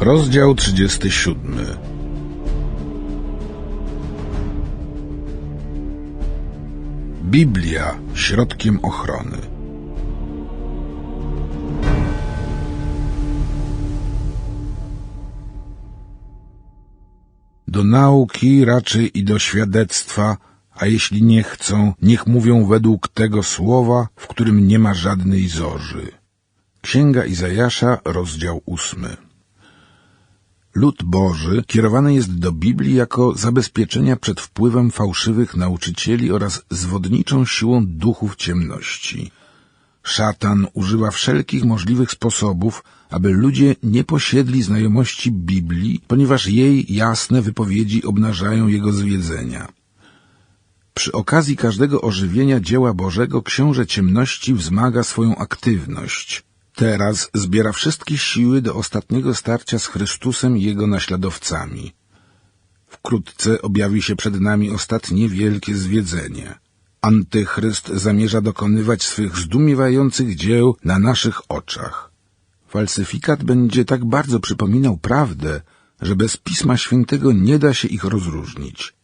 Rozdział 37 Biblia środkiem ochrony Do nauki raczej i do świadectwa, a jeśli nie chcą, niech mówią według tego słowa, w którym nie ma żadnej zorzy. Księga Izajasza, rozdział ósmy. Lud Boży kierowany jest do Biblii jako zabezpieczenia przed wpływem fałszywych nauczycieli oraz zwodniczą siłą duchów ciemności. Szatan używa wszelkich możliwych sposobów, aby ludzie nie posiedli znajomości Biblii, ponieważ jej jasne wypowiedzi obnażają jego zwiedzenia. Przy okazji każdego ożywienia dzieła Bożego książę ciemności wzmaga swoją aktywność. Teraz zbiera wszystkie siły do ostatniego starcia z Chrystusem i jego naśladowcami. Wkrótce objawi się przed nami ostatnie wielkie zwiedzenie. Antychryst zamierza dokonywać swych zdumiewających dzieł na naszych oczach. Falsyfikat będzie tak bardzo przypominał prawdę, że bez Pisma Świętego nie da się ich rozróżnić.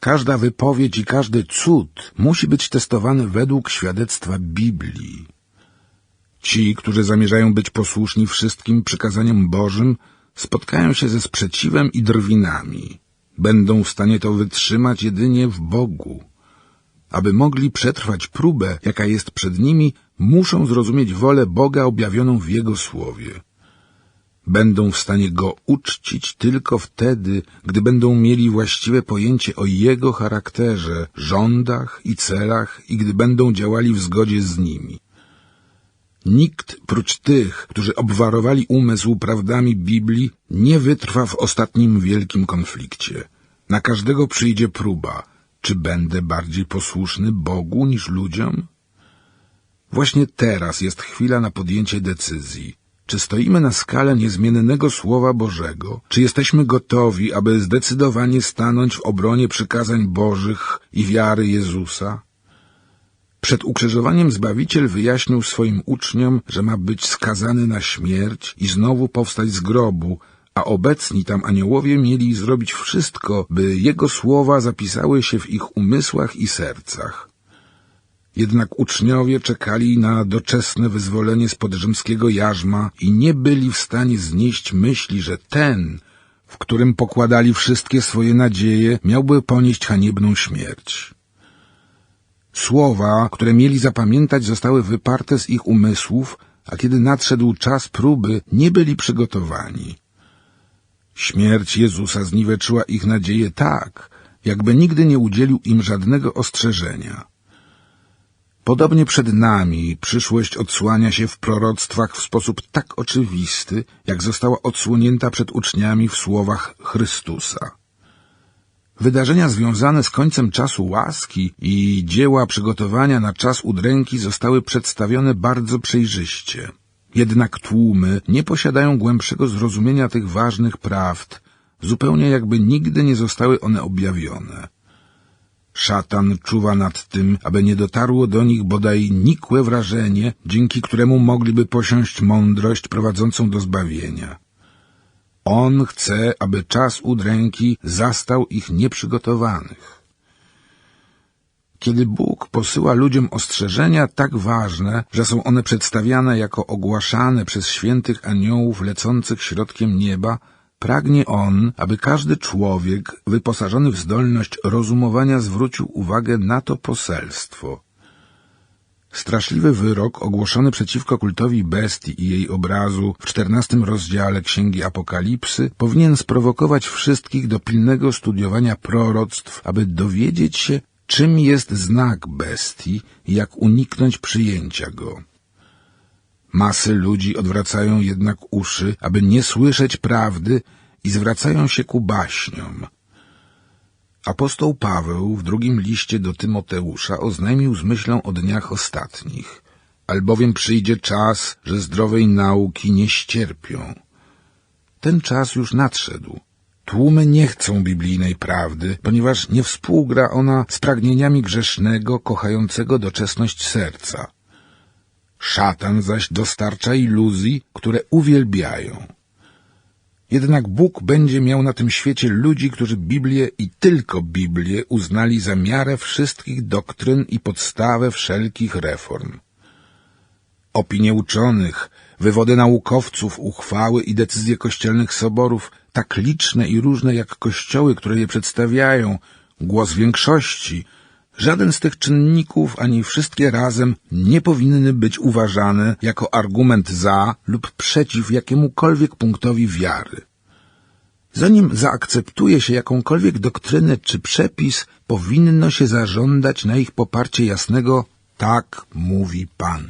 Każda wypowiedź i każdy cud musi być testowany według świadectwa Biblii. Ci, którzy zamierzają być posłuszni wszystkim przykazaniom Bożym, spotkają się ze sprzeciwem i drwinami. Będą w stanie to wytrzymać jedynie w Bogu. Aby mogli przetrwać próbę, jaka jest przed nimi, muszą zrozumieć wolę Boga objawioną w Jego Słowie. Będą w stanie Go uczcić tylko wtedy, gdy będą mieli właściwe pojęcie o Jego charakterze, rządach i celach i gdy będą działali w zgodzie z nimi. Nikt prócz tych, którzy obwarowali umysł prawdami Biblii, nie wytrwa w ostatnim wielkim konflikcie. Na każdego przyjdzie próba. Czy będę bardziej posłuszny Bogu niż ludziom? Właśnie teraz jest chwila na podjęcie decyzji. Czy stoimy na skalę niezmiennego Słowa Bożego? Czy jesteśmy gotowi, aby zdecydowanie stanąć w obronie przykazań Bożych i wiary Jezusa? Przed ukrzyżowaniem Zbawiciel wyjaśnił swoim uczniom, że ma być skazany na śmierć i znowu powstać z grobu, a obecni tam aniołowie mieli zrobić wszystko, by jego słowa zapisały się w ich umysłach i sercach. Jednak uczniowie czekali na doczesne wyzwolenie spod rzymskiego jarzma i nie byli w stanie znieść myśli, że ten, w którym pokładali wszystkie swoje nadzieje, miałby ponieść haniebną śmierć. Słowa, które mieli zapamiętać, zostały wyparte z ich umysłów, a kiedy nadszedł czas próby, nie byli przygotowani. Śmierć Jezusa zniweczyła ich nadzieję tak, jakby nigdy nie udzielił im żadnego ostrzeżenia. Podobnie przed nami przyszłość odsłania się w proroctwach w sposób tak oczywisty, jak została odsłonięta przed uczniami w słowach Chrystusa. Wydarzenia związane z końcem czasu łaski i dzieła przygotowania na czas udręki zostały przedstawione bardzo przejrzyście. Jednak tłumy nie posiadają głębszego zrozumienia tych ważnych prawd, zupełnie jakby nigdy nie zostały one objawione. Szatan czuwa nad tym, aby nie dotarło do nich bodaj nikłe wrażenie, dzięki któremu mogliby posiąść mądrość prowadzącą do zbawienia. On chce, aby czas udręki zastał ich nieprzygotowanych. Kiedy Bóg posyła ludziom ostrzeżenia tak ważne, że są one przedstawiane jako ogłaszane przez świętych aniołów lecących środkiem nieba, pragnie On, aby każdy człowiek wyposażony w zdolność rozumowania zwrócił uwagę na to poselstwo. Straszliwy wyrok ogłoszony przeciwko kultowi bestii i jej obrazu w czternastym rozdziale Księgi Apokalipsy powinien sprowokować wszystkich do pilnego studiowania proroctw, aby dowiedzieć się, czym jest znak bestii i jak uniknąć przyjęcia go. Masy ludzi odwracają jednak uszy, aby nie słyszeć prawdy i zwracają się ku baśniom. Apostoł Paweł w drugim liście do Tymoteusza oznajmił z myślą o dniach ostatnich, albowiem przyjdzie czas, że zdrowej nauki nie ścierpią. Ten czas już nadszedł. Tłumy nie chcą biblijnej prawdy, ponieważ nie współgra ona z pragnieniami grzesznego, kochającego doczesność serca. Szatan zaś dostarcza iluzji, które uwielbiają. Jednak Bóg będzie miał na tym świecie ludzi, którzy Biblię i tylko Biblię uznali za miarę wszystkich doktryn i podstawę wszelkich reform. Opinie uczonych, wywody naukowców, uchwały i decyzje kościelnych soborów, tak liczne i różne jak kościoły, które je przedstawiają, głos większości, żaden z tych czynników ani wszystkie razem nie powinny być uważane jako argument za lub przeciw jakiemukolwiek punktowi wiary. Zanim zaakceptuje się jakąkolwiek doktrynę czy przepis, powinno się zażądać na ich poparcie jasnego tak mówi Pan.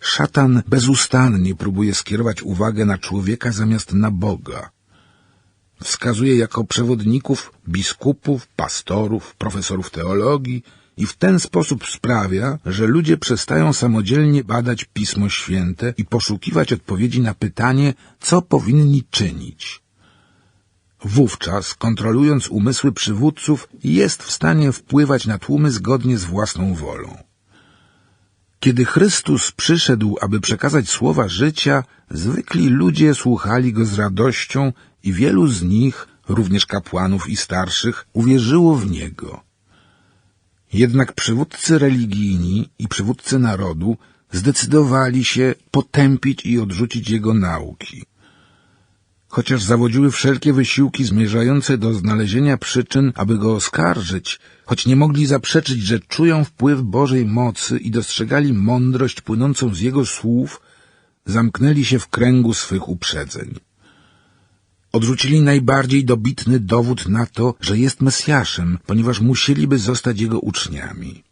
Szatan bezustannie próbuje skierować uwagę na człowieka zamiast na Boga. Wskazuje jako przewodników biskupów, pastorów, profesorów teologii i w ten sposób sprawia, że ludzie przestają samodzielnie badać Pismo Święte i poszukiwać odpowiedzi na pytanie, co powinni czynić. Wówczas, kontrolując umysły przywódców, jest w stanie wpływać na tłumy zgodnie z własną wolą. Kiedy Chrystus przyszedł, aby przekazać słowa życia, zwykli ludzie słuchali go z radością i wielu z nich, również kapłanów i starszych, uwierzyło w niego. Jednak przywódcy religijni i przywódcy narodu zdecydowali się potępić i odrzucić jego nauki. Chociaż zawodziły wszelkie wysiłki zmierzające do znalezienia przyczyn, aby go oskarżyć, choć nie mogli zaprzeczyć, że czują wpływ Bożej mocy i dostrzegali mądrość płynącą z Jego słów, zamknęli się w kręgu swych uprzedzeń. Odrzucili najbardziej dobitny dowód na to, że jest Mesjaszem, ponieważ musieliby zostać Jego uczniami.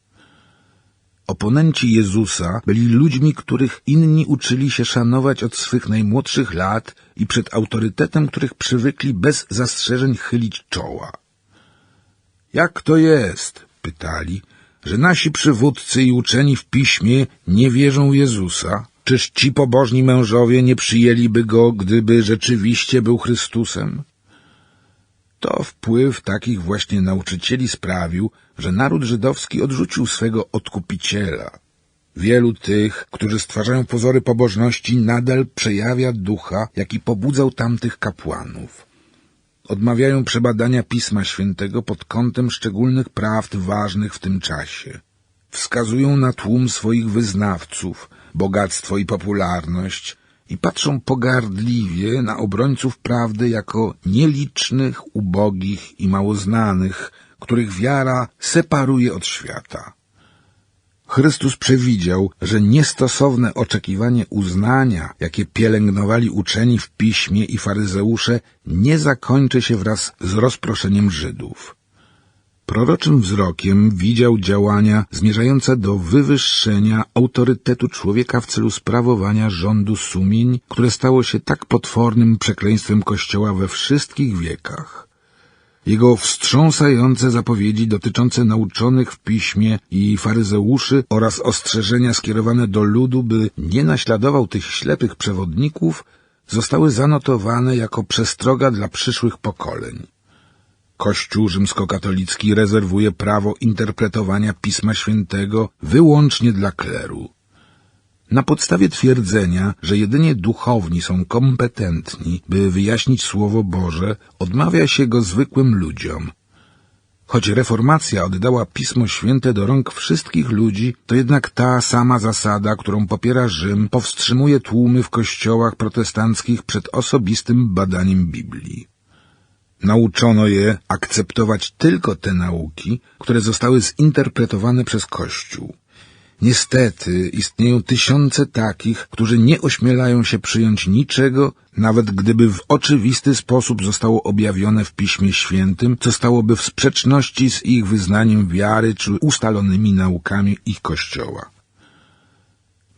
Oponenci Jezusa byli ludźmi, których inni uczyli się szanować od swych najmłodszych lat i przed autorytetem, których przywykli bez zastrzeżeń chylić czoła. Jak to jest, pytali, że nasi przywódcy i uczeni w piśmie nie wierzą Jezusa? Czyż ci pobożni mężowie nie przyjęliby go, gdyby rzeczywiście był Chrystusem? To wpływ takich właśnie nauczycieli sprawił, że naród żydowski odrzucił swego odkupiciela. Wielu tych, którzy stwarzają pozory pobożności, nadal przejawia ducha, jaki pobudzał tamtych kapłanów. Odmawiają przebadania Pisma Świętego pod kątem szczególnych prawd ważnych w tym czasie. Wskazują na tłum swoich wyznawców, bogactwo i popularność, i patrzą pogardliwie na obrońców prawdy jako nielicznych, ubogich i małoznanych, których wiara separuje od świata. Chrystus przewidział, że niestosowne oczekiwanie uznania, jakie pielęgnowali uczeni w piśmie i faryzeusze, nie zakończy się wraz z rozproszeniem Żydów. Proroczym wzrokiem widział działania zmierzające do wywyższenia autorytetu człowieka w celu sprawowania rządu sumień, które stało się tak potwornym przekleństwem Kościoła we wszystkich wiekach. Jego wstrząsające zapowiedzi dotyczące nauczonych w piśmie i faryzeuszy oraz ostrzeżenia skierowane do ludu, by nie naśladował tych ślepych przewodników, zostały zanotowane jako przestroga dla przyszłych pokoleń. Kościół rzymskokatolicki rezerwuje prawo interpretowania Pisma Świętego wyłącznie dla kleru. Na podstawie twierdzenia, że jedynie duchowni są kompetentni, by wyjaśnić Słowo Boże, odmawia się go zwykłym ludziom. Choć reformacja oddała Pismo Święte do rąk wszystkich ludzi, to jednak ta sama zasada, którą popiera Rzym, powstrzymuje tłumy w kościołach protestanckich przed osobistym badaniem Biblii. Nauczono je akceptować tylko te nauki, które zostały zinterpretowane przez Kościół. Niestety istnieją tysiące takich, którzy nie ośmielają się przyjąć niczego, nawet gdyby w oczywisty sposób zostało objawione w Piśmie Świętym, co stałoby w sprzeczności z ich wyznaniem wiary czy ustalonymi naukami ich Kościoła.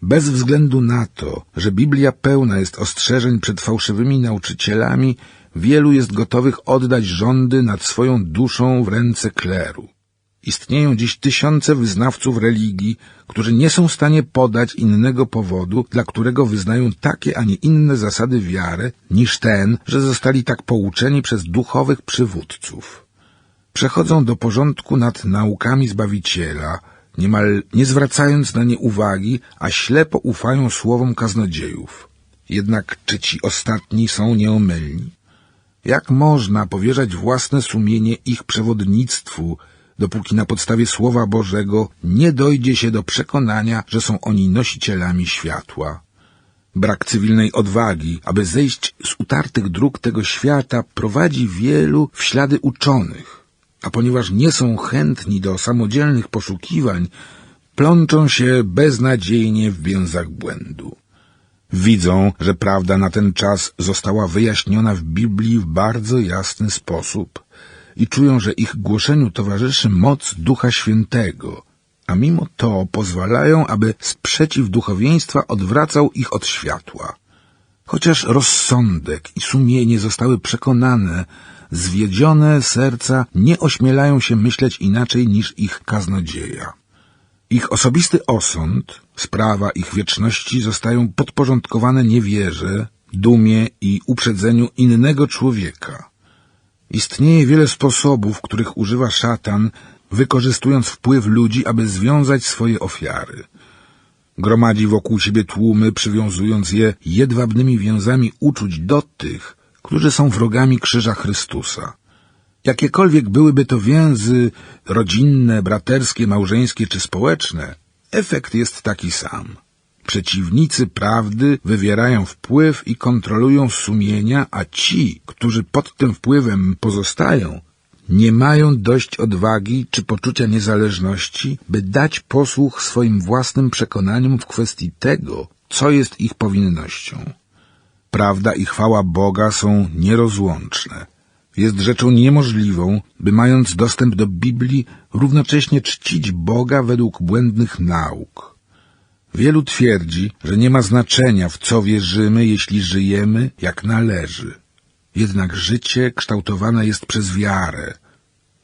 Bez względu na to, że Biblia pełna jest ostrzeżeń przed fałszywymi nauczycielami, wielu jest gotowych oddać rządy nad swoją duszą w ręce kleru. Istnieją dziś tysiące wyznawców religii, którzy nie są w stanie podać innego powodu, dla którego wyznają takie, a nie inne zasady wiary, niż ten, że zostali tak pouczeni przez duchowych przywódców. Przechodzą do porządku nad naukami Zbawiciela, niemal nie zwracając na nie uwagi, a ślepo ufają słowom kaznodziejów. Jednak czy ci ostatni są nieomylni? Jak można powierzać własne sumienie ich przewodnictwu, dopóki na podstawie Słowa Bożego nie dojdzie się do przekonania, że są oni nosicielami światła? Brak cywilnej odwagi, aby zejść z utartych dróg tego świata, prowadzi wielu w ślady uczonych, a ponieważ nie są chętni do samodzielnych poszukiwań, plączą się beznadziejnie w więzach błędu. Widzą, że prawda na ten czas została wyjaśniona w Biblii w bardzo jasny sposób i czują, że ich głoszeniu towarzyszy moc Ducha Świętego, a mimo to pozwalają, aby sprzeciw duchowieństwa odwracał ich od światła. Chociaż rozsądek i sumienie zostały przekonane, zwiedzione serca nie ośmielają się myśleć inaczej niż ich kaznodzieja. Ich osobisty osąd, sprawa ich wieczności zostają podporządkowane niewierze, dumie i uprzedzeniu innego człowieka. Istnieje wiele sposobów, których używa szatan, wykorzystując wpływ ludzi, aby związać swoje ofiary. Gromadzi wokół siebie tłumy, przywiązując je jedwabnymi więzami uczuć do tych, którzy są wrogami krzyża Chrystusa. Jakiekolwiek byłyby to więzy rodzinne, braterskie, małżeńskie czy społeczne, efekt jest taki sam. Przeciwnicy prawdy wywierają wpływ i kontrolują sumienia, a ci, którzy pod tym wpływem pozostają, nie mają dość odwagi czy poczucia niezależności, by dać posłuch swoim własnym przekonaniom w kwestii tego, co jest ich powinnością. Prawda i chwała Boga są nierozłączne. Jest rzeczą niemożliwą, by mając dostęp do Biblii, równocześnie czcić Boga według błędnych nauk. Wielu twierdzi, że nie ma znaczenia, w co wierzymy, jeśli żyjemy jak należy. Jednak życie kształtowane jest przez wiarę.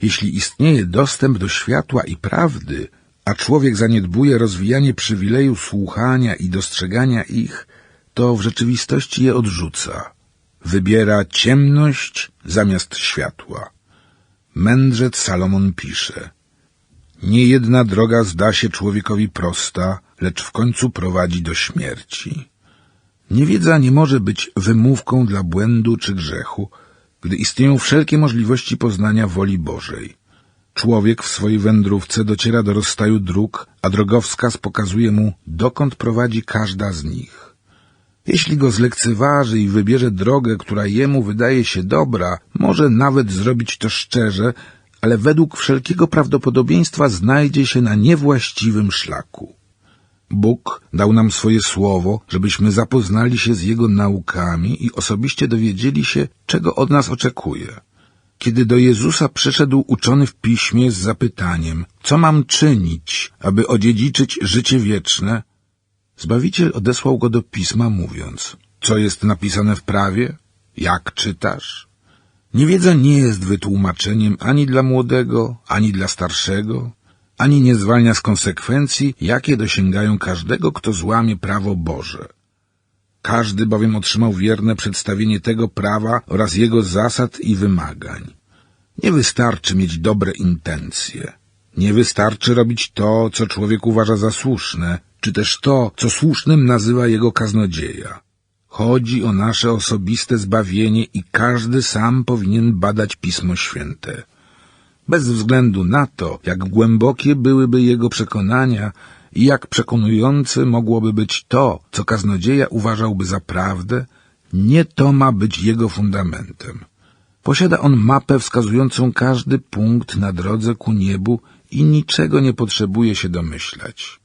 Jeśli istnieje dostęp do światła i prawdy, a człowiek zaniedbuje rozwijanie przywileju słuchania i dostrzegania ich, to w rzeczywistości je odrzuca. Wybiera ciemność zamiast światła. Mędrzec Salomon pisze Nie jedna droga zda się człowiekowi prosta, lecz w końcu prowadzi do śmierci. Niewiedza nie może być wymówką dla błędu czy grzechu, gdy istnieją wszelkie możliwości poznania woli Bożej. Człowiek w swojej wędrówce dociera do rozstaju dróg, a drogowskaz pokazuje mu, dokąd prowadzi każda z nich. Jeśli go zlekceważy i wybierze drogę, która jemu wydaje się dobra, może nawet zrobić to szczerze, ale według wszelkiego prawdopodobieństwa znajdzie się na niewłaściwym szlaku. Bóg dał nam swoje słowo, żebyśmy zapoznali się z Jego naukami i osobiście dowiedzieli się, czego od nas oczekuje. Kiedy do Jezusa przyszedł uczony w piśmie z zapytaniem, co mam czynić, aby odziedziczyć życie wieczne, Zbawiciel odesłał go do pisma, mówiąc, co jest napisane w prawie? Jak czytasz? Niewiedza nie jest wytłumaczeniem ani dla młodego, ani dla starszego, ani nie zwalnia z konsekwencji, jakie dosięgają każdego, kto złamie prawo Boże. Każdy bowiem otrzymał wierne przedstawienie tego prawa oraz jego zasad i wymagań. Nie wystarczy mieć dobre intencje. Nie wystarczy robić to, co człowiek uważa za słuszne, czy też to, co słusznym nazywa jego kaznodzieja. Chodzi o nasze osobiste zbawienie i każdy sam powinien badać Pismo Święte. Bez względu na to, jak głębokie byłyby jego przekonania i jak przekonujące mogłoby być to, co kaznodzieja uważałby za prawdę, nie to ma być jego fundamentem. Posiada on mapę wskazującą każdy punkt na drodze ku niebu i niczego nie potrzebuje się domyślać.